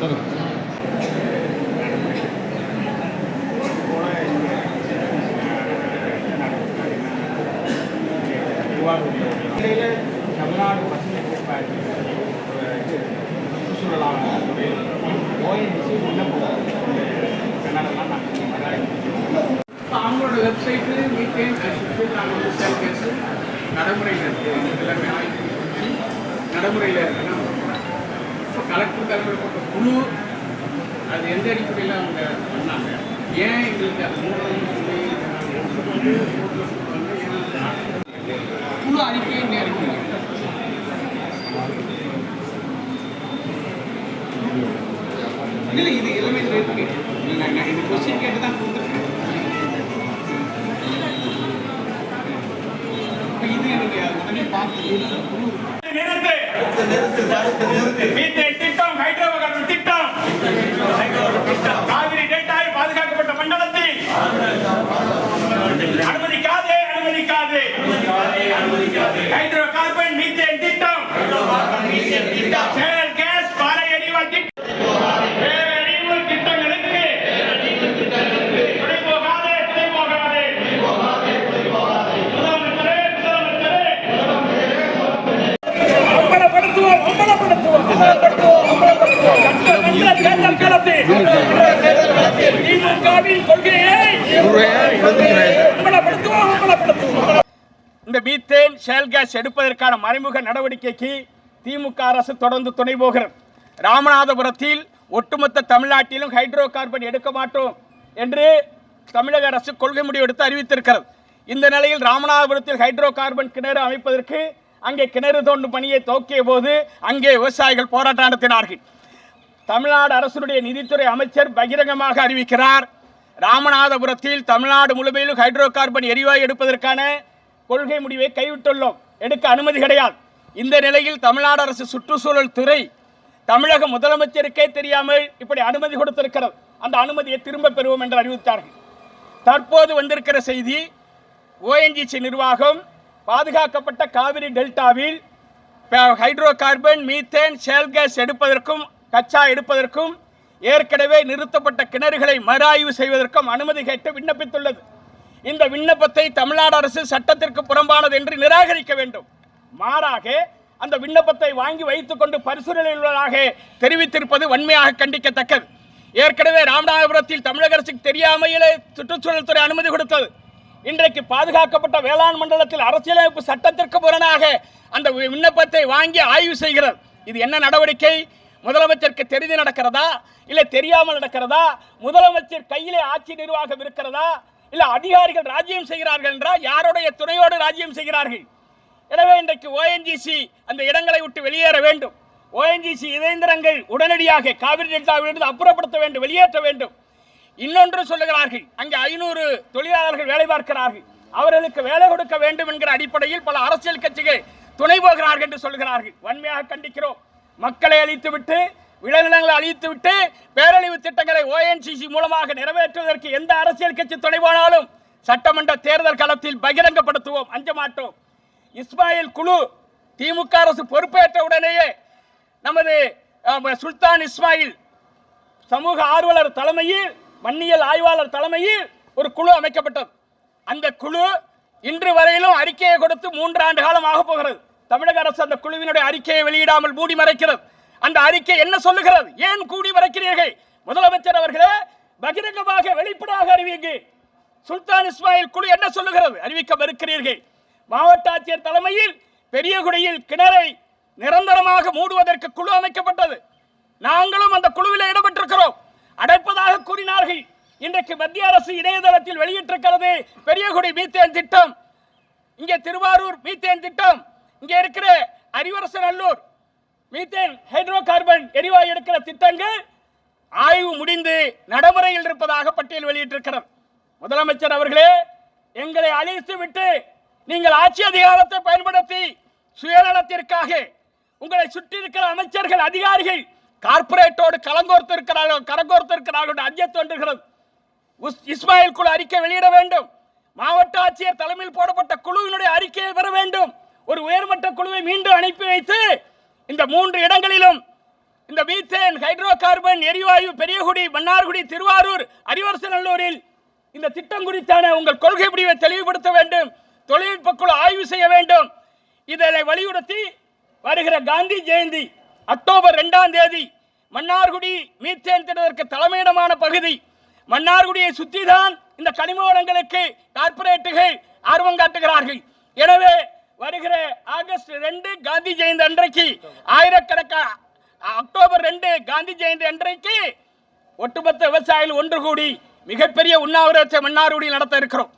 Sir Tamil Nadu பசுமை இது விண்ணப்பம் கன்னடெல்லாம் அவங்களோட வெப்சைட்டு மீட்டேன் நாங்கள் சேல் கேஸு நடைமுறையில் இருக்குது எல்லாமே நடைமுறையில் இருக்குன்னா கலெக்டர் தலைவர் போட்ட குழு அது எந்த அடிப்படையில் அவங்க பண்ணாங்க? ஏன் எங்களுக்கு அது குழு அறிக்கையை என்ன அறிக்கை இல்லை இது எல்லாமே இருக்கு நான் நான் கொஸ்டின் கேட்டு தான் கொடுத்துருக்கேன். இது எனக்கு உடனே பார்த்து நிறுத்து மீத்தேன் திட்டம் ஹைட்ரோகார்பன் திட்டம் காவிரி டெல்டாவில் பாதுகாக்கப்பட்ட மண்டலத்தில் அனுமதிக்காதே அனுமதிக்காதே ஹைட்ரோ கார்பன் மீத்தேன் திட்டம் செயல் கேஸ் பாறை எரிவால் திட்டம் பேரழிவு திட்டங்களுக்கு துணை போகாதே துணை போகாதே முதலமைச்சரே முதலமைச்சரே அம்பலப்படுத்துவோம் அம்பலப்படுத்துவோம் அம்பலப்படுத்துவோம் சட்டமன்ற தேர்தல் களத்தில் திமுகவின் கொள்கையை அம்பலப்படுத்துவோம் அம்பலப்படுத்துவோம் இந்த மீத்தேன் ஷேல் கேஸ் எடுப்பதற்கான மறைமுக நடவடிக்கைக்கு திமுக அரசு தொடர்ந்து துணை போகிறது. ராமநாதபுரத்தில் ஒட்டுமொத்த தமிழ்நாட்டிலும் ஹைட்ரோ கார்பன் எடுக்க மாட்டோம் என்று தமிழக அரசு கொள்கை முடிவு எடுத்து அறிவித்திருக்கிறது. இந்த நிலையில் ராமநாதபுரத்தில் ஹைட்ரோ கார்பன் கிணறு அமைப்பதற்கு அங்கே கிணறு தோண்டும் பணியை துவக்கிய போது அங்கே விவசாயிகள் போராட்டம் நடத்தினார்கள். தமிழ்நாடு அரசுடைய நிதித்துறை அமைச்சர் பகிரங்கமாக அறிவிக்கிறார் ராமநாதபுரத்தில் தமிழ்நாடு முழுமையிலும் ஹைட்ரோ கார்பன் எரிவாயு எடுப்பதற்கான கொள்கை முடிவை கைவிட்டுள்ளோம். எடுக்க அனுமதி கிடையாது. இந்த நிலையில் தமிழ்நாடு அரசு சுற்றுச்சூழல் துறை தமிழக முதலமைச்சருக்கே தெரியாமல் இப்படி அனுமதி கொடுத்திருக்கிறது. அந்த அனுமதியை திரும்ப பெறுவோம் என்று அறிவித்தார்கள். தற்போது வந்திருக்கிற செய்தி ஓஎன்ஜிசி நிர்வாகம் பாதுகாக்கப்பட்ட காவிரி டெல்டாவில் hydrocarbon methane shale gas எடுப்பதற்கும் கச்சா எடுப்பதற்கும் ஏற்கனவே நிறுத்தப்பட்ட கிணறுகளை மறுஆய்வு செய்வதற்கும் அனுமதி கேட்டு விண்ணப்பித்துள்ளது. இந்த விண்ணப்பத்தை தமிழ்நாடு அரசு சட்டத்திற்கு புறம்பானது என்று நிராகரிக்க வேண்டும். மாறாக அந்த விண்ணப்பத்தை வாங்கி வைத்துக்கொண்டு பரிசீலனையில் உள்ளதாக தெரிவித்திருப்பது வன்மையாக கண்டிக்கத்தக்கது. ஏற்கனவே ராமநாதபுரத்தில் தமிழக அரசுக்கு தெரியாமையிலே சுற்றுச்சூழல் துறை அனுமதி கொடுத்தது. இன்றைக்கு பாதுகாக்கப்பட்ட வேளாண் மண்டலத்தில் அரசியலமைப்பு சட்டத்திற்கு புறனாக அந்த விண்ணப்பத்தை வாங்கி ஆய்வு செய்கிறது. இது என்ன நடவடிக்கை? முதலமைச்சருக்கு தெரிந்து நடக்கிறதா? இல்லை தெரியாமல் நடக்கிறதா? முதலமைச்சர் கையிலே ஆட்சி நிர்வாகம் இருக்கிறதா? இல்லை அதிகாரிகள் ராஜ்யம் செய்கிறார்கள் என்றால் யாருடைய துணையோடு ராஜ்யம் செய்கிறார்கள்? எனவே இன்றைக்கு ஓஎன்ஜிசி அந்த இடங்களை விட்டு வெளியேற வேண்டும். ஓஎன்ஜிசி இயந்திரங்கள் உடனடியாக காவிரி டெல்டாவிலிருந்து அப்புறப்படுத்த வேண்டும் வெளியேற்ற வேண்டும். இன்னொன்று சொல்லுகிறார்கள் அங்கே ஐநூறு தொழிலாளர்கள் வேலை பார்க்கிறார்கள். அவர்களுக்கு வேலை கொடுக்க வேண்டும் என்கிற அடிப்படையில் பல அரசியல் கட்சிகள் துணை போகிறார்கள் என்று சொல்கிறார்கள் வன்மையாக கண்டிக்கிறோம். மக்களை அழித்துவிட்டு விளைநிலங்களை அழித்துவிட்டு பேரழிவு திட்டங்களை ஓஎன்சிசி மூலமாக நிறைவேற்றுவதற்கு எந்த அரசியல் கட்சி துணைவானாலும் சட்டமன்ற தேர்தல் களத்தில் பகிரங்கப்படுத்துவோம். அஞ்ச மாட்டோம். இஸ்மாயில் குழு திமுக அரசு பொறுப்பேற்ற உடனேயே நமது சுல்தான் இஸ்மாயில் சமூக ஆர்வலர் தலைமையில் மண்ணியல் ஆய்வாளர் தலைமையில் ஒரு குழு அமைக்கப்பட்டது. அந்த குழு இன்று வரையிலும் அறிக்கையை கொடுத்து மூன்று ஆண்டு காலம் ஆக போகிறது. தமிழக அரசு அந்த குழுவினுடைய அறிக்கையை வெளியிடாமல் மூடி மறைக்கிறது. அந்த அறிக்கை என்ன சொல்லுகிறது? ஏன் கூடி மறைக்கிறீர்கள்? முதலமைச்சர் அவர்களே பகிரங்கமாக வெளிப்படையாக அறிவிங்க சுல்தான் இஸ்மாயில் குழு என்ன சொல்லுகிறது? அறிவிக்க மறுக்கிறீர்கள். மாவட்ட ஆட்சியர் தலைமையில் பெரியகுடியில் கிணறை நிரந்தரமாக மூடுவதற்கு குழு அமைக்கப்பட்டது. நாங்களும் அந்த குழுவில் இடம்பெற்றிருக்கிறோம். அடைப்பதாக கூறினார்கள். இன்றைக்கு மத்திய அரசு இணையதளத்தில் வெளியிட்டிருக்கிறது பெரியகுடி மீத்தேன் திட்டம். இங்கே திருவாரூர் மீத்தேன் திட்டம். இங்கே இருக்கிற அறிவரசநல்லூர் மீத்தேன் ஹைட்ரோ கார்பன் எரிவாயு எடுக்கிற திட்டங்கள் ஆய்வு முடிந்து நடைமுறையில் இருப்பதாக பட்டியல் வெளியிட்டிருக்கிறார் முதலமைச்சர் அவர்களே எங்களை அழித்து விட்டு நீங்கள் ஆட்சி அதிகாரத்தை பயன்படுத்தி சுயநலத்திற்காக உங்களை சுற்றி இருக்கிற அமைச்சர்கள் அதிகாரிகள் கார்ப்பரேட்டோடு கலங்கோர்த்திருக்கிறார்கள் கரங்கோர்த்து இருக்கிறார்கள் அஞ்சத் தோன்றுகிறது. இஸ்மாயில் குழு அறிக்கை வெளியிட வேண்டும். மாவட்ட ஆட்சியர் தலைமையில் போடப்பட்ட குழுவினுடைய அறிக்கையை பெற வேண்டும். ஒரு உயர்மட்ட குழுவை மீண்டும் அனுப்பி வைத்து இந்த மூன்று இடங்களிலும் இந்த மீத்தேன் ஹைட்ரோ கார்பன் எரிவாயு பெரியகுடி மன்னார்குடி திருவாரூர் அரிவரசநல்லூரில் இந்த திட்டம் குறித்தான உங்கள் கொள்கை முடிவை தெளிவுபடுத்த வேண்டும் தொழில்நுட்ப குழு ஆய்வு செய்ய வேண்டும். இதனை வலியுறுத்தி வருகிற காந்தி ஜெயந்தி அக்டோபர் ரெண்டாம் தேதி மன்னார்குடி மீத்தேன் திட்டத்திற்கு தலைமையிடமான பகுதி. மன்னார்குடியை சுற்றி தான் இந்த கனிம வளங்களுக்கு கார்பரேட்டுகள் ஆர்வம் காட்டுகிறார்கள். எனவே வருகிற ஆகஸ்ட் ரெண்டு காந்தி ஜெயந்தி அன்றைக்கு ஆயிரக்கணக்கா அக்டோபர் ரெண்டு காந்தி ஜெயந்தி அன்றைக்கு ஒட்டுமொத்த விவசாயிகள் ஒன்று கூடி மிகப்பெரிய உண்ணாவிரத்தை மன்னார்குடியில் நடத்த இருக்கிறோம்.